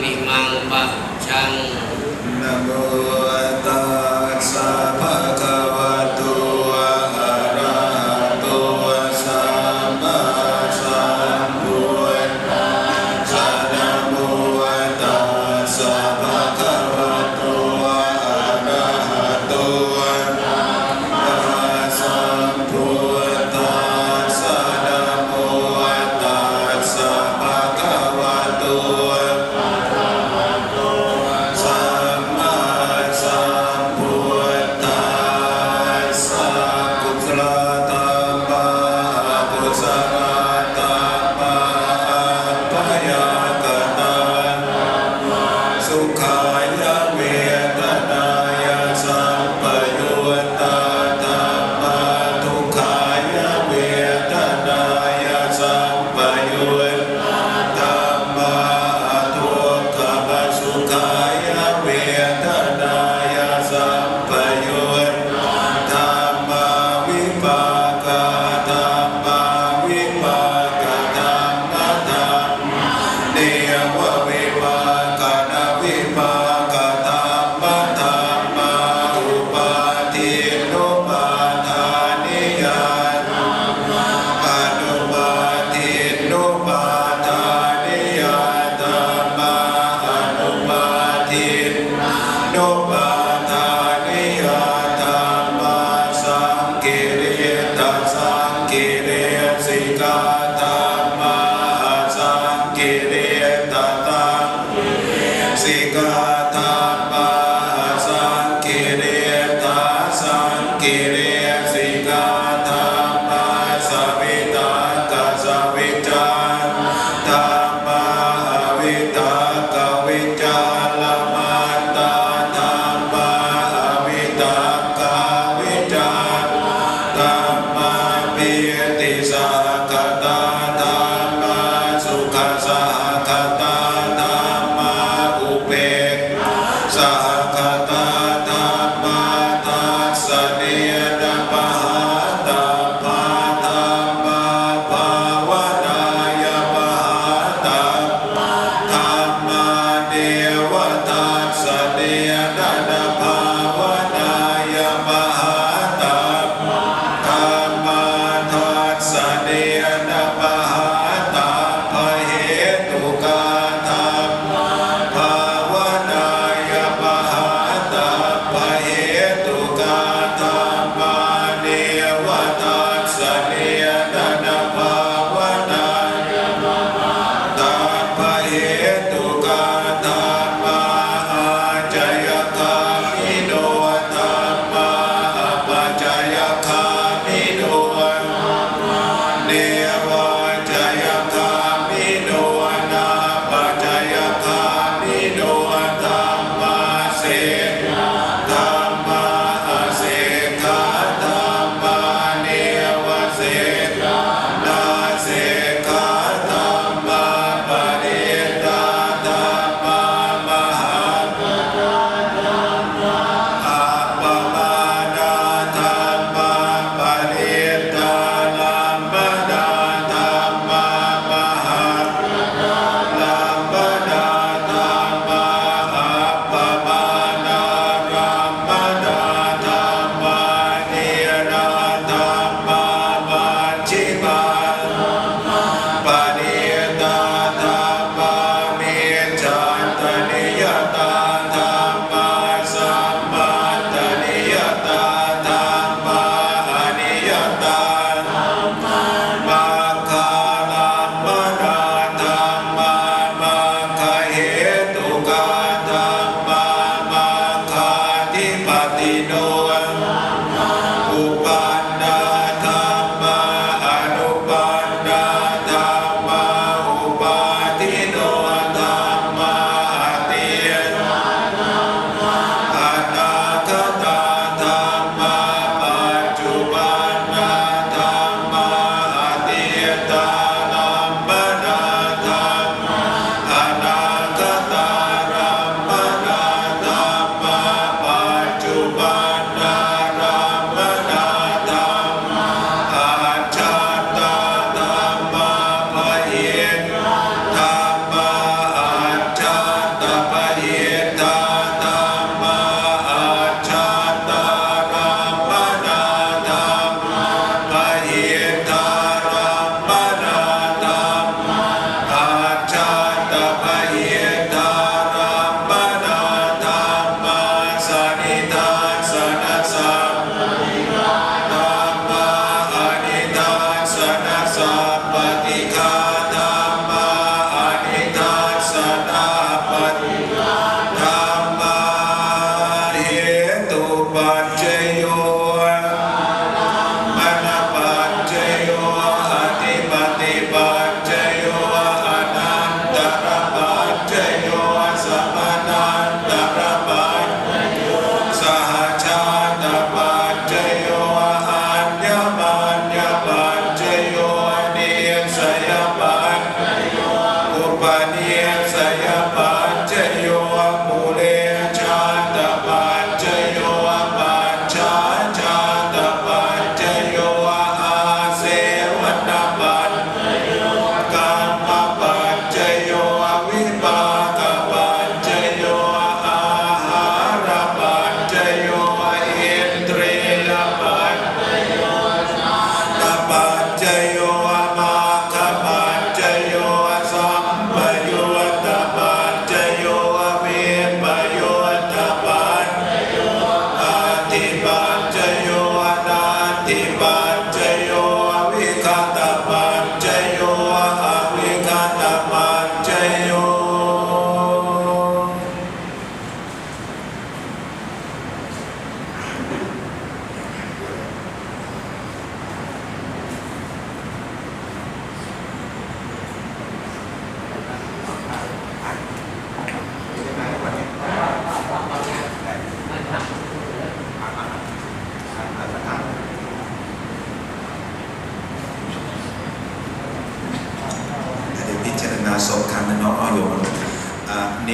ปิมังปะชังนะโม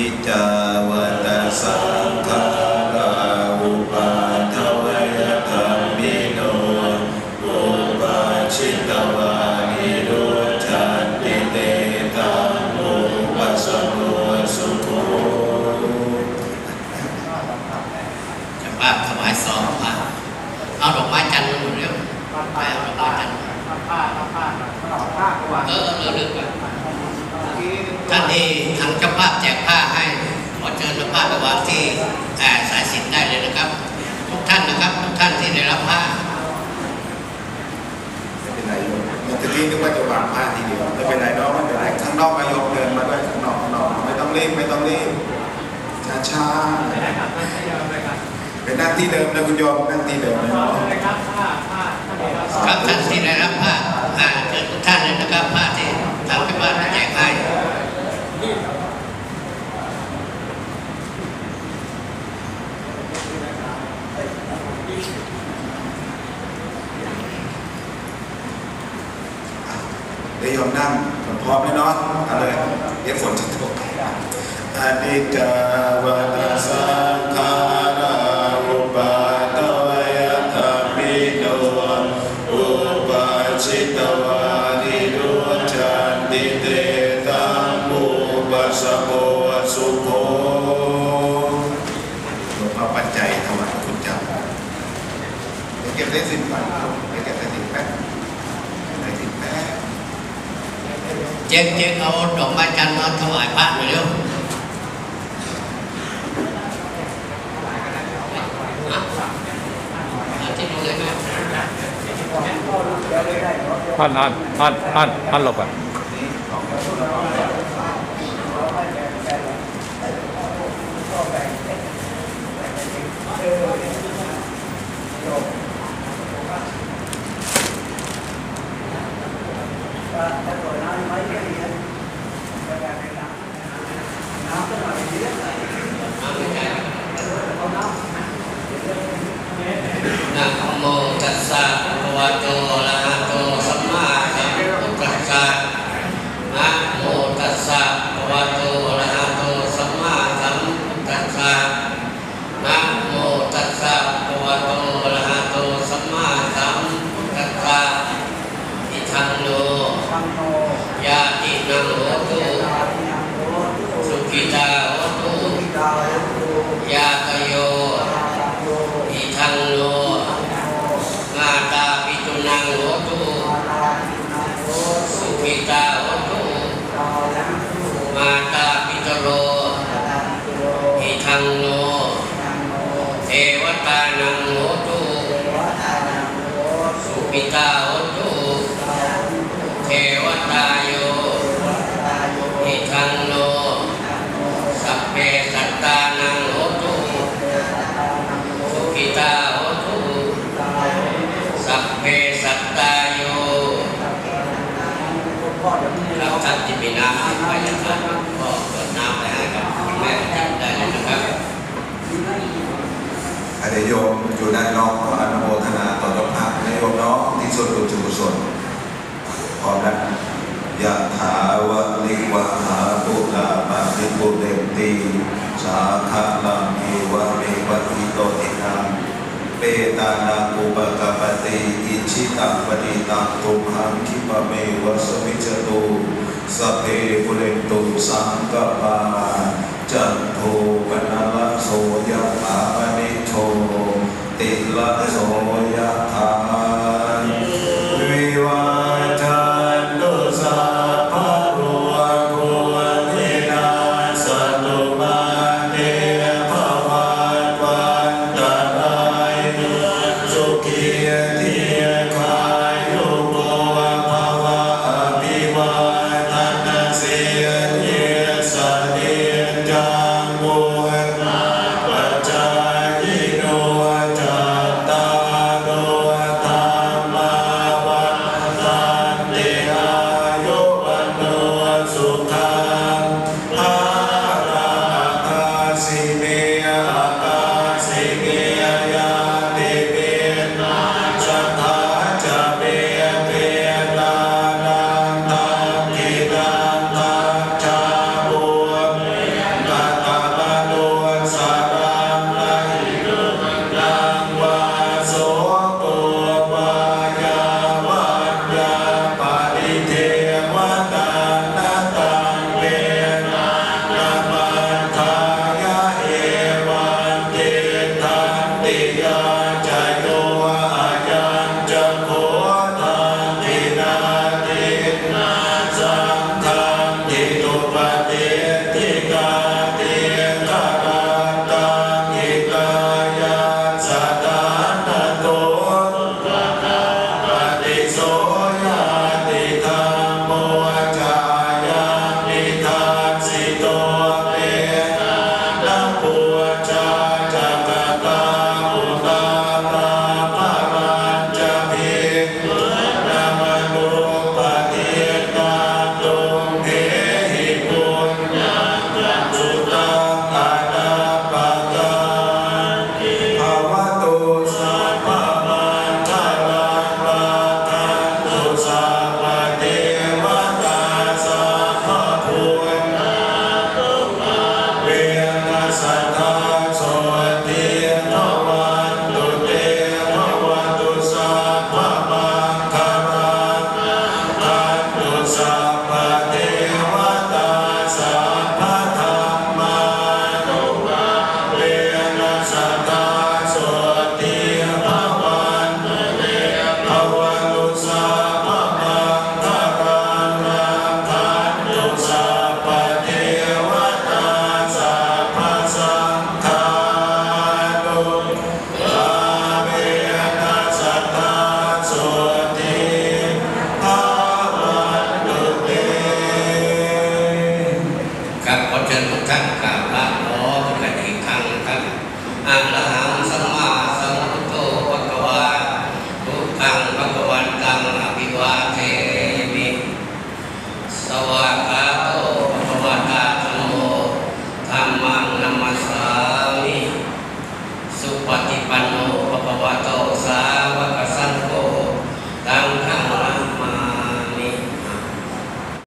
meet uh, าไปวางที่อ่าสายสิญจนได้เลยนะครับ ทุกท่านนะครับ ทุกท่านที่ได้รับผ้าไม่เป็นไรโยมเมื่อกี้นึกว่าจะวางผ้าทีเดียวไม่เป็นไรเนาะไม่เป็นไรข้างนอกมายกเดินมาด้วยข้างนอกข้างนอกไม่ต้องรีบไม่ต้องรีบช้าช้าๆเป็นหน้าที่เดิมนะคุณโยมหน้าที่เดิมนะครับท่านที่ได้รับผ้าอ่าเชิญทุกท่าน สโพสุโภหลวงพ่อปัจจัยถวายคุณเจ้าเดี๋ยวเก็บได้สิบวันเดี๋ยวเก็บได้สิบแป๊บได้สิบแป๊บเจ๊งเจ๊งเอาดอกไม้จันทร์มาถวายพระหน่อยเร็วอะเอาที่เลยไหมท่านท่านท่านท่านท่านหลบก่อน นะโมตัสสะภะคะวะโตอะระหะโตสัมมาสัมพุทธัสสะนะโมตัสสะภะคะวะโตอะระหะโตสัมมาสัมพุทธัสสะนะโมตัสสะภะคะวะโตอะระหะโตสัมมาสัมพุทธัสสะอิทังโนยาตินังโหตุสุขิตาโหตุยาตโย อิทังโนมาตาปิตุนังโหตุสุขิตาโหตุมาตาปิตโรอิทังโนเทวตานังโหตุ สุขิตาโหตุเทวตาโยอิทังโนสัพเพสัตตานังโหตุสุขิตาโหตุสัพเพสัตตาโยรับท่านที่มีน้ำที่ไปนะครับก็เปิดน้ำไปให้กับคุณแม่จิตได้เลยนะครับอเดยวโยมอยู่ด้านนอกขออนุ ภาพในโยมเนาะที่ส่วนบุญจุกุศลพร้อมแล้วยะถาวะลิวะหาปุลาปะริปุเรนตีสาคาลังเอวะเมวะอิโตตินังเปตานังอุปกปติอิชิตังปฏิตังตุมหังคิปะเมวะสมิจตุสัพเพปุเรนตุสังกปาจันโทปนะละโสยะถาปนิโชติละโสยะ